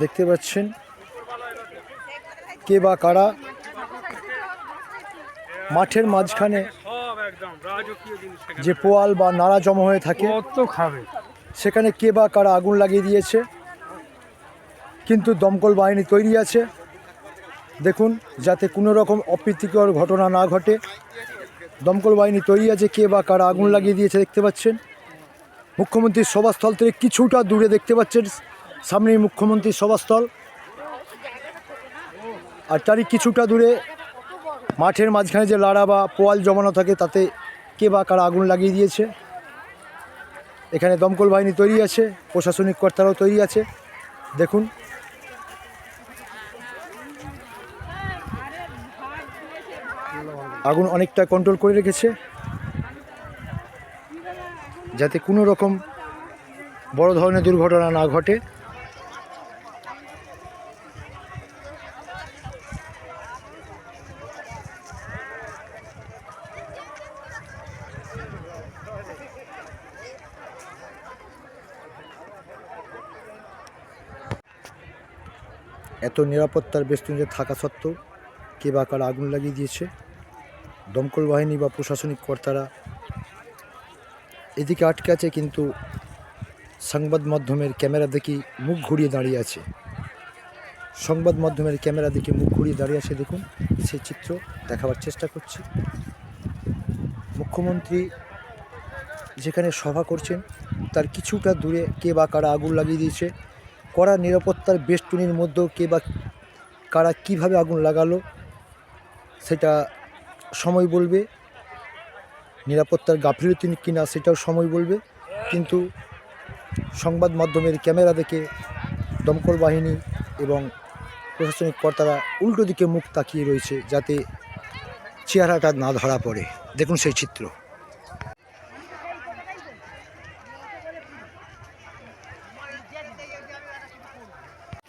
দেখতে পাচ্ছেন। কে বা কারা? মাঠের মাঝখানে। যে পোয়াল বা নাড়া জমা হয়ে থাকে সেখানে কে বা কারা আগুন লাগিয়ে দিয়েছে। কিন্তু দমকল বাহিনী তৈরি আছে। দেখুন যাতে কোনো রকম অপ্রীতিকর ঘটনা না ঘটে। দমকল বাহিনী তৈরি আছে কে বা কারা আগুন লাগিয়ে দিয়েছে দেখতে পাচ্ছেন। মুখ্যমন্ত্রীর সভাস্থল থেকে কিছুটা দূরে দেখতে পাচ্ছেন সামনেই মুখ্যমন্ত্রী সভাস্থল। আর তারই কিছুটা দূরে মাঠের মাঝখানে যে লাড়া বা পোয়াল জমানো থাকে, তাতে কে বা কারা আগুন লাগিয়ে দিয়েছে। এখানে দমকল বাহিনী তৈরি আছে, প্রশাসনিক কর্তারাও তৈরি আছে। দেখুন। আগুন অনেকটা কন্ট্রোল করে রেখেছে। যাতে কোনো রকম বড় ধরনের দুর্ঘটনা না ঘটে। এত নিরাপত্তার বেষ্টনীতে থাকা সত্ত্বেও কে বা কারা আগুন লাগিয়ে দিয়েছে? দমকল বাহিনী বা প্রশাসনিক কর্তারা এদিকে আটকে আছে কিন্তু সংবাদ মাধ্যমের ক্যামেরা দেখি মুখ ঘুরিয়ে দাঁড়িয়ে আছে। সংবাদ মাধ্যমের ক্যামেরা দেখে মুখ ঘুরিয়ে দাঁড়িয়ে আছে দেখুন, সেই চিত্র দেখাবার চেষ্টা করছি। মুখ্যমন্ত্রী যেখানে সভা করছেন, তার কিছুটা দূরে কে বা কারা আগুন লাগিয়ে দিয়েছে কড়া নিরাপত্তার বেষ্টনীর মধ্যেও কে বা কারা কীভাবে আগুন লাগালো, সেটা সময় বলবে। নিরাপত্তার গাফিলতি কিনা সেটাও সময় বলবে। কিন্তু সংবাদ মাধ্যমের ক্যামেরা দেখে দমকল বাহিনী এবং প্রশাসনিক কর্তারা উল্টো দিকে মুখ তাকিয়ে রয়েছে যাতে চেহারাটা না ধরা পড়ে। দেখুন সেই চিত্র।